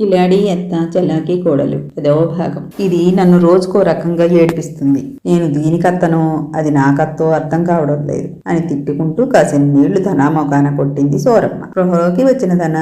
కిలాడి ఎత్త చలాకి కోడలు? పదవ భాగం. ఇది నన్ను రోజుకో రకంగా ఏడిపిస్తుంది. నేను దీనికత్తనో అది నాకత్తో అర్థం కావడం లేదు అని తిట్టుకుంటూ కాసిన నీళ్ళు ధనా మొగాన కొట్టింది సోరమ్మ. గృహలోకి వచ్చిన ధన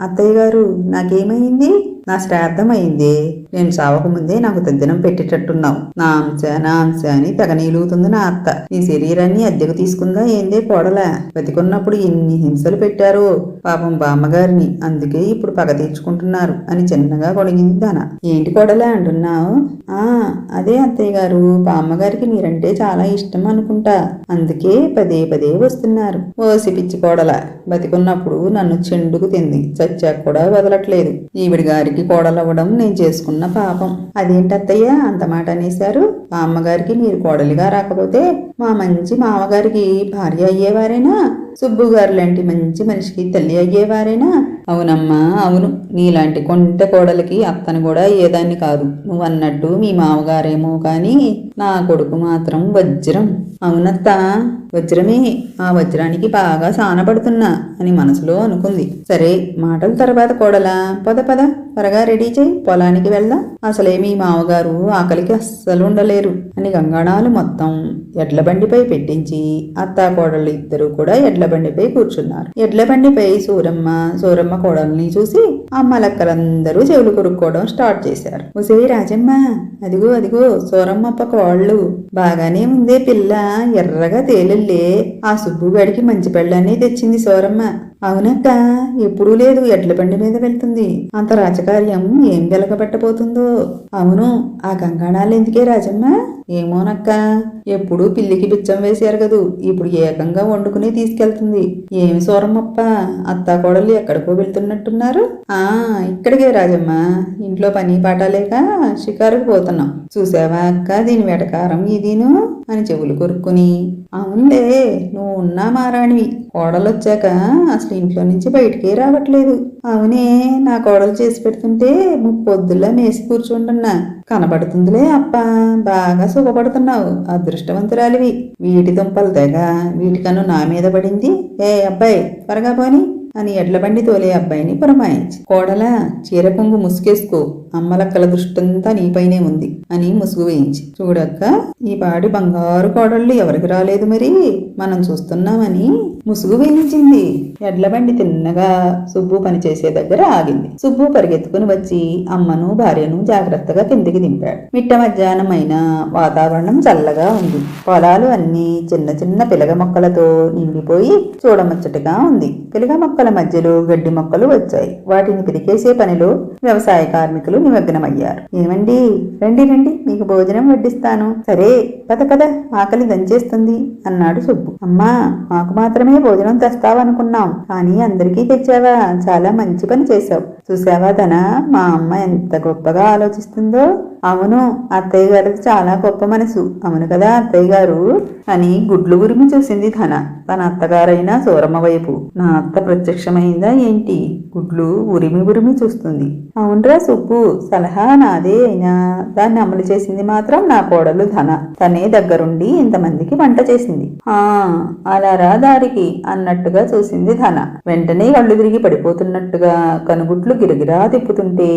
అత్తయ్య గారు నాకేమైంది? నా శ్రాద్ధమైంది. అయింది నేను చావకముందే నాకు తద్దినం పెట్టేటట్టున్నావు. నా అంశ నా అంశ అని తెగ నీలుగుతుంది నా అత్త. నీ శరీరాన్ని అద్దెకు తీసుకుందా ఏందే కోడలా? బతికున్నప్పుడు ఎన్ని హింసలు పెట్టారు పాపం బామ్మగారిని. అందుకే ఇప్పుడు పగ తీర్చుకుంటున్నారు అని చిన్నగా కొడిగింది దాన ఏంటి కోడలా అంటున్నావు? ఆ అదే అత్తయ్య గారు. బామ్మగారికి మీరంటే చాలా ఇష్టం అనుకుంటా. అందుకే పదే పదే వస్తున్నారు. ఓసి పిచ్చి కోడల. బతికున్నప్పుడు నన్ను చెండుకు తింది. చచ్చాక కూడా వదలట్లేదు. ఈవిడి గారి గారికి కోడలవ్వడం నేను చేసుకున్న పాపం. అదేంటత్తయ్య? అంత మాట అనేశారు. మా అమ్మగారికి మీరు కోడలిగా రాకపోతే మా మంచి మామగారికి భార్య అయ్యేవారేనా? సుబ్బు గారు లాంటి మంచి మనిషికి తల్లి అయ్యేవారేనా? అవునమ్మా అవును. నీలాంటి కొంటె కోడలికి అత్తను కూడా ఏదాన్ని కాదు. నువ్వు అన్నట్టు మీ మామగారేమో కానీ నా కొడుకు మాత్రం వజ్రం. అవునత్త వజ్రమే. ఆ వజ్రానికి బాగా సానపడుతున్నా అని మనసులో అనుకుంది. సరే మాటల తర్వాత కోడలా. పద పద. త్వరగా రెడీ చేయి. పొలానికి వెళ్దాం. అసలే మీ మామగారు ఆకలికి అస్సలు ఉండలేరు అని గంగాణాలు మొత్తం ఎడ్ల బండిపై పెట్టించి అత్త కోడళ్ళు ఇద్దరు కూడా ఎడ్ల బండిపై కూర్చున్నారు. ఎడ్ల బండిపై సూరమ్మ సూరమ్మ కోడల్ని చూసి అమ్మ లెక్కలందరూ చెవులు కొరుక్కోవడం స్టార్ట్ చేశారు. ఒసే రాజమ్మ అదిగో అదిగో సూరమ్మప్ప కోళ్ళు. బాగానే ఉందే పిల్ల ఎర్రగా తేలిల్లే. ఆ సుబ్బుగాడికి మంచి పెళ్ళనే తెచ్చింది సూరమ్మ. అవునక్క ఎప్పుడూ లేదు ఎడ్ల బండి మీద వెళ్తుంది. అంత రాజకార్యం ఏం వెలగబెట్టబోతుందో? అవును ఆ గంగాణాలు ఎందుకే రాజమ్మ? ఏమోనక్క ఎప్పుడు పిల్లికి బిచ్చం వేశారు కదూ. ఇప్పుడు ఏకంగా వండుకుని తీసుకెళ్తుంది. ఏమి సూరమ్మప్ప అత్తా కోడలు ఎక్కడికో వెళ్తున్నట్టున్నారు. ఆ ఇక్కడికే రాజమ్మ ఇంట్లో పని పాట లేక షికారుకు పోతున్నాం. చూసావా అక్క దీని వెటకారం ఇదిను? అని చెవులు కొరుక్కుని అవునులే నువ్వు ఉన్నా మారాణివి. కోడలొచ్చాక అసలు ఇంట్లో నుంచి బయటికే రావట్లేదు. అవునే నా కోడలు చేసి పెడుతుంటే ముప్పొద్దులా మేసి కూర్చుంటున్నా. కనబడుతుందిలే అప్ప బాగా సుఖపడుతున్నావు అదృష్టవంతురాలివి. వీటి దుంపలు తెగ వీటికను నా మీద పడింది. ఏ అబ్బాయి త్వరగా పోని. అని ఎడ్లబండి తోలే అబ్బాయిని పురమాయించి కోడల చీర కొంగు ముసుగేసుకో అమ్మలక్కల దృష్టంతా నీపైనే ఉంది అని ముసుగు వేయించి చూడక్క ఈ పాడి బంగారు కోడళ్ళు ఎవరికి రాలేదు మరి? మనం చూస్తున్నామని ముసుగు వేయించింది. ఎడ్లబండి తిన్నగా సుబ్బు పనిచేసే దగ్గర ఆగింది. సుబ్బు పరిగెత్తుకుని వచ్చి అమ్మను భార్యను జాగ్రత్తగా కిందికి దింపాడు. మిట్ట మధ్యాహ్నం అయినా వాతావరణం చల్లగా ఉంది. పొలాలు అన్ని చిన్న చిన్న పిలగ మొక్కలతో నిండిపోయి చూడముచ్చటగా ఉంది. పిలగ మొక్క మొక్కల మధ్యలో గడ్డి మొక్కలు వచ్చాయి. వాటిని పిరికేసే పనిలో వ్యవసాయ కార్మికులు నిమగ్నమయ్యారు. ఏమండి? రండి రండి. మీకు భోజనం వడ్డిస్తాను. సరే పద పద. ఆకలి దంచేస్తుంది అన్నాడు సుబ్బు. అమ్మా మాకు మాత్రమే భోజనం తెస్తావనుకున్నాం. కానీ అందరికీ తెచ్చావా? చాలా మంచి పని చేశావు. చూసావా తన? మా అమ్మ ఎంత గొప్పగా ఆలోచిస్తుందో. అవును అత్తయ్య గారిది చాలా గొప్ప మనసు. అవును కదా అత్తయ్య గారు? అని గుడ్లు ఉరిమి చూసింది ధన తన అత్తగారైన సూరమ్మ వైపు. నా అత్త ప్రత్యక్షమైందా ఏంటి? గుడ్లు ఉరిమి ఉరిమి చూస్తుంది. అవునరా సుబ్బు సలహా నాదే అయినా. దాన్ని అమలు చేసింది మాత్రం నా కోడలు ధన తనే దగ్గరుండి ఇంతమందికి వంట చేసింది. ఆ అలారా దారికి? అన్నట్టుగా చూసింది ధన వెంటనే కళ్ళు తిరిగి పడిపోతున్నట్టుగా కనుగుడ్లు గిరగిరా తిప్పుతుంటే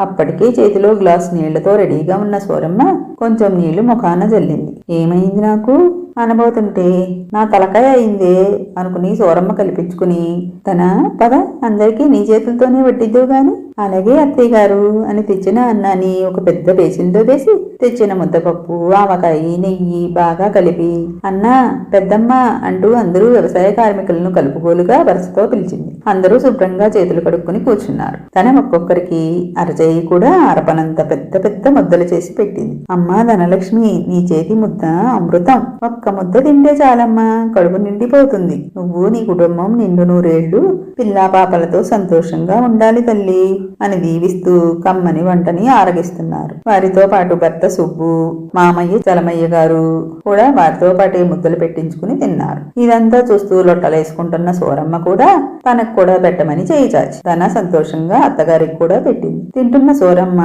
అప్పటికే చేతిలో గ్లాస్ నీళ్ళతో రెడీగా ఉన్న సూరమ్మ కొంచెం నీళ్ళు ముఖాన జల్లింది ఏమైంది నాకు అనబోతుంటే నా తలకాయ అయిందే అనుకుని సూరమ్మ కల్పించుకుని తన పద అందరికీ నీ చేతులతోనే వడ్డిద్దు గాని అలాగే అత్తయ్య గారు అని తెచ్చిన అన్నాన్ని ఒక పెద్ద బేసిన్తో వేసి తెచ్చిన ముద్దపప్పు ఆవకాయ నెయ్యి బాగా కలిపి అన్నా పెద్దమ్మ అంటూ అందరూ వ్యవసాయ కార్మికులను కలుపుకోలుగా వరుసతో పిలిచింది. అందరూ శుభ్రంగా చేతులు కడుక్కుని కూర్చున్నారు. తన ఒక్కొక్కరికి అరచేయి కూడా అరపనంత పెద్ద పెద్ద ముద్దలు చేసి పెట్టింది. అమ్మా ధనలక్ష్మి నీ చేతి ముద్ద అమృతం. ఒక్క ముద్ద తింటే చాలమ్మా కడుపు నిండిపోతుంది. నువ్వు నీ కుటుంబం నిండు నూరేళ్ళు పిల్లా పాపలతో సంతోషంగా ఉండాలి తల్లి. అని దీవిస్తూ కమ్మని వంటని ఆరగిస్తున్నారు. వారితో పాటు భర్త సుబ్బు మామయ్య చలమయ్య గారు కూడా వారితో పాటే ముద్దలు పెట్టించుకుని తిన్నారు. ఇదంతా చూస్తూ లొట్టలేసుకుంటున్న సోరమ్మ కూడా తనకు కూడా పెట్టమని చేయి చాచి తన సంతోషంగా అత్తగారికి కూడా పెట్టింది. తింటున్న సోరమ్మ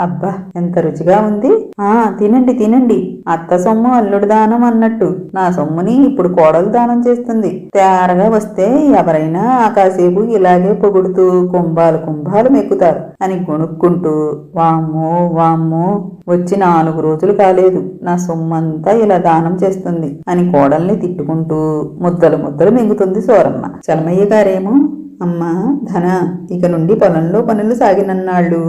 అబ్బా ఎంత రుచిగా ఉంది. ఆ తినండి తినండి. అత్త సొమ్ము అల్లుడు దానం అన్నట్టు. నా సొమ్ముని ఇప్పుడు కోడలు దానం చేస్తుంది. తేరగా వస్తే ఎవరైనా ఆ కాసేపు ఇలాగే పొగుడుతూ కుంభాలు కుంభాలు మెక్కుతూ ఎక్కుతారు అని కొనుక్కుంటూ వామ్మో వామ్మో వచ్చి నాలుగు రోజులు కాలేదు. నా సొమ్మంతా ఇలా దానం చేస్తుంది అని కోడల్ని తిట్టుకుంటూ ముద్దలు ముద్దలు మింగుతుంది సోరమ్మ. చలమయ్య గారేమో అమ్మా ధన ఇక నుండి పొలంలో పనులు సాగినన్నాళ్ళు.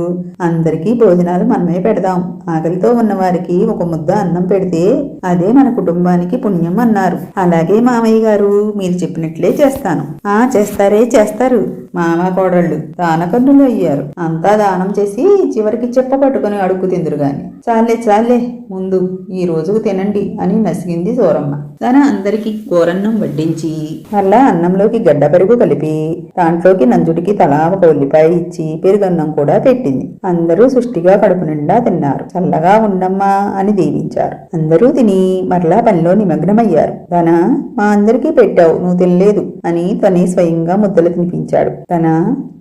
అందరికీ భోజనాలు మనమే పెడదాం. ఆకలితో ఉన్నవారికి ఒక ముద్ద అన్నం పెడితే అదే మన కుటుంబానికి పుణ్యం అన్నారు. అలాగే మామయ్య గారు మీరు చెప్పినట్లే చేస్తాను. ఆ చేస్తారే చేస్తారు. మామ కోడళ్ళు దానకన్నులు అయ్యారు. అంతా దానం చేసి చివరికి చెప్ప పట్టుకుని అడుక్కు తిందురు గాని. చాలే చాలే ముందు ఈ రోజుకు తినండి అని నసిగింది సోరమ్మ. తన అందరికి కూరన్నం వడ్డించి అలా అన్నంలోకి గడ్డ పెరుగు కలిపి దాంట్లోకి నంజుడికి తలా ఒక ఉల్లిపాయ ఇచ్చి పెరుగన్నం కూడా పెట్టింది. అందరూ సుష్టిగా కడుపు నిండా తిన్నారు. చల్లగా ఉండమ్మా అని దీవించారు. అందరూ తిని మరలా పనిలో నిమగ్నమయ్యారు. తన మా అందరికీ పెట్టావు నువ్వు తినలేదు అని తనే స్వయంగా ముద్దలు తినిపించాడు. ధన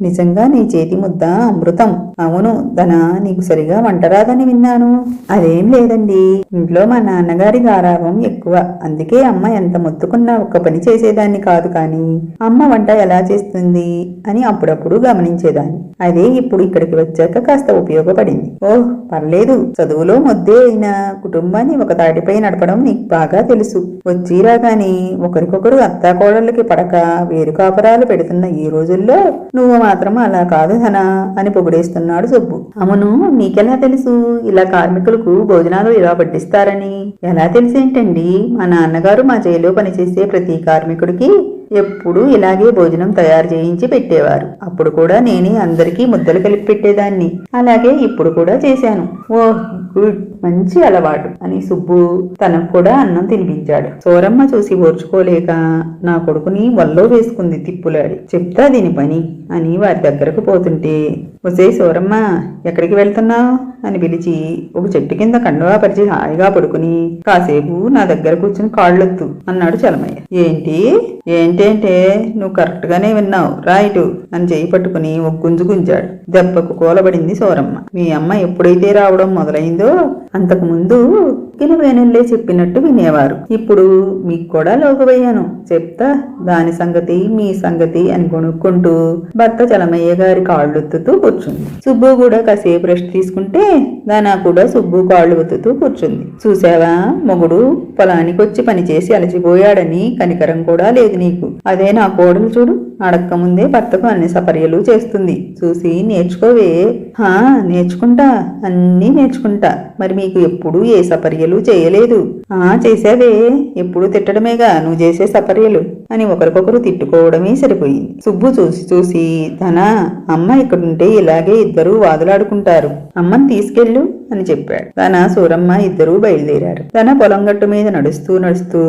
నిజంగా నీ చేతి ముద్ద అమృతం. అవును ధన నీకు సరిగా వంట రాదని విన్నాను. అదేం లేదండి. ఇంట్లో మా నాన్నగారి గారాభం ఎక్కువ. అందుకే అమ్మ ఎంత మొత్తుకున్నా ఒక్క పని చేసేదాన్ని కాదు కానీ అమ్మ వంట ఎలా చేస్తుంది అని అప్పుడప్పుడు గమనించేదాన్ని. అదే ఇప్పుడు ఇక్కడికి వచ్చాక కాస్త ఉపయోగపడింది. ఓహ్ పర్లేదు. చదువులో మొద్దే అయినా కుటుంబాన్ని ఒక తాటిపై నడపడం నీకు బాగా తెలుసు. వచ్చి రాగాని ఒకరికొకరు అత్తాకోడళ్ళకి పడక వేరు కాపరాలు పెడుతున్న ఈ రోజుల్లో నువ్వు మాత్రం అలా కాదు ధనా అని పొగిడేస్తున్నాడు సుబ్బు. అవును నీకెలా తెలుసు? ఇలా కార్మికులకు భోజనాలు ఇలా పట్టిస్తారని ఎలా తెలిసేంటండి? మా నాన్నగారు మా జైల్లో పనిచేసే ప్రతి కార్మికుడికి ఎప్పుడూ ఇలాగే భోజనం తయారు చేయించి పెట్టేవారు. అప్పుడు కూడా నేనే అందరికీ ముద్దలు కలిపి పెట్టేదాన్ని. అలాగే ఇప్పుడు కూడా చేశాను. ఓ గుడ్ మంచి అలవాటు అని సుబ్బు తనకు కూడా అన్నం తినిపించాడు. సోరమ్మ చూసి ఓర్చుకోలేక నా కొడుకుని వల్లో వేసుకుంది తిప్పులాడి. చెప్తా దీని పని అని వారి దగ్గరకు పోతుంటే ఒసే సోరమ్మ ఎక్కడికి వెళ్తున్నావు? అని పిలిచి ఒక చెట్టు కింద కండువా పరిచి హాయిగా పడుకుని కాసేపు నా దగ్గర కూర్చుని కాళ్ళొత్తు అన్నాడు చలమయ్య. ఏంటి? ఏంటంటే నువ్వు కరెక్ట్ గానే విన్నావు రాయిటు అని చేయి పట్టుకుని ఒక గుంజు గుంజాడు. దెబ్బకు కూలబడింది సోరమ్మ. మీ అమ్మ ఎప్పుడైతే రావడం మొదలైందో అంతకు ముందు చెప్పినట్టు వినేవారు. ఇప్పుడు మీకు కూడా లోకవయ్యాను చెప్తా. దాని సంగతి మీ సంగతి అని కొనుక్కుంటూ భర్త చలమయ్య గారి కాళ్ళు ఒత్తుతూ కూర్చుంది. సుబ్బు కూడా కాసేపు రెస్ట్ తీసుకుంటే దానా కూడా సుబ్బు కాళ్ళు ఒత్తుతూ కూర్చుంది. చూసావా మొగుడు పొలానికి వచ్చి పనిచేసి అలసిపోయాడని కనికరం కూడా లేదు నీకు. అదే నా కోడలు చూడు. అడక్క ముందే భర్తకు అన్ని సపర్యలు చేస్తుంది. చూసి నేర్చుకోవే. హా నేర్చుకుంటా. అన్నీ నేర్చుకుంటా. మరి మీకు ఎప్పుడు ఏ సపర్యలు చేయలేదు. ఆ చేసావే ఎప్పుడు తిట్టడమేగా. నువ్వు చేసే సపర్యలు. అని ఒకరికొకరు తిట్టుకోవడమే సరిపోయింది. సుబ్బు చూసి చూసి తన అమ్మ ఇక్కడుంటే ఇలాగే ఇద్దరు వాదులాడుకుంటారు. అమ్మని తీసుకెళ్ళు అని చెప్పాడు. తన సూరమ్మ ఇద్దరూ బయలుదేరారు. తన పొలం గట్టు మీద నడుస్తూ నడుస్తూ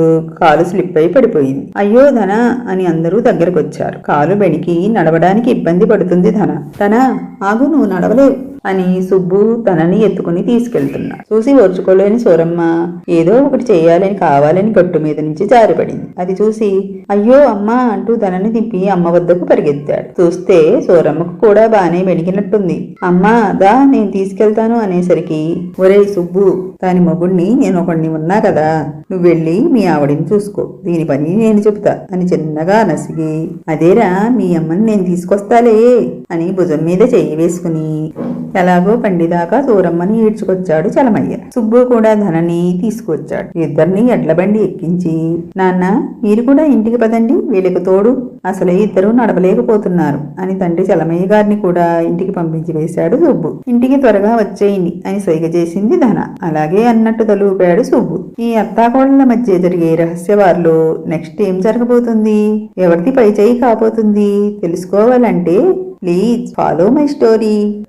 కాలు స్లిప్ అయి పడిపోయింది. అయ్యో ధన అని అందరూ దగ్గరకు వచ్చారు కాలు బెణికి నడవడానికి ఇబ్బంది పడుతుంది ధన తన ఆగు నువ్వు నడవలేవు. అని సుబ్బు తనని ఎత్తుకుని తీసుకెళ్తున్నాడు. చూసి ఓర్చుకోలేని సూరమ్మ ఏదో ఒకటి చేయాలని కావాలని గట్టు మీద నుంచి జారిపడింది. అది చూసి అయ్యో అమ్మా అంటూ తనని దింపి అమ్మ వద్దకు పరిగెత్తాడు. చూస్తే సూరమ్మకు కూడా బానే వెలిగినట్టుంది అమ్మా దా నేను తీసుకెళ్తాను అనేసరికి ఒరేయ్ సుబ్బు దాని మొగుణ్ణి నేను ఒకడిని ఉన్నా కదా నువ్వు వెళ్ళి మీ ఆవిడిని చూసుకో. దీని పని నేను చెబుతా అని చిన్నగా నసిగి అదేరా మీ అమ్మని నేను తీసుకొస్తాలే అని భుజం మీద చెయ్యి వేసుకుని ఎలాగో పండిదాకా దూరమ్మని ఈడ్చుకొచ్చాడు చలమయ్య. సుబ్బు కూడా ధనని తీసుకొచ్చాడు. ఇద్దరిని ఎడ్ల బండి ఎక్కించి నాన్న మీరు కూడా ఇంటికి పదండి వీళ్ళకి తోడు. అసలే ఇద్దరు నడవలేకపోతున్నారు అని తండ్రి చలమయ్య గారిని కూడా ఇంటికి పంపించి వేశాడు సుబ్బు. ఇంటికి త్వరగా వచ్చేయండి అని సైగ చేసింది ధన. అలాగే అన్నట్టు తలూపాడు సుబ్బు. ఈ అత్తాకోడల మధ్య జరిగే రహస్యవారిలో నెక్స్ట్ ఏం జరగబోతుంది? ఎవరిది పై చేయి కాబోతుంది తెలుసుకోవాలంటే ప్లీజ్ ఫాలో మై స్టోరీ.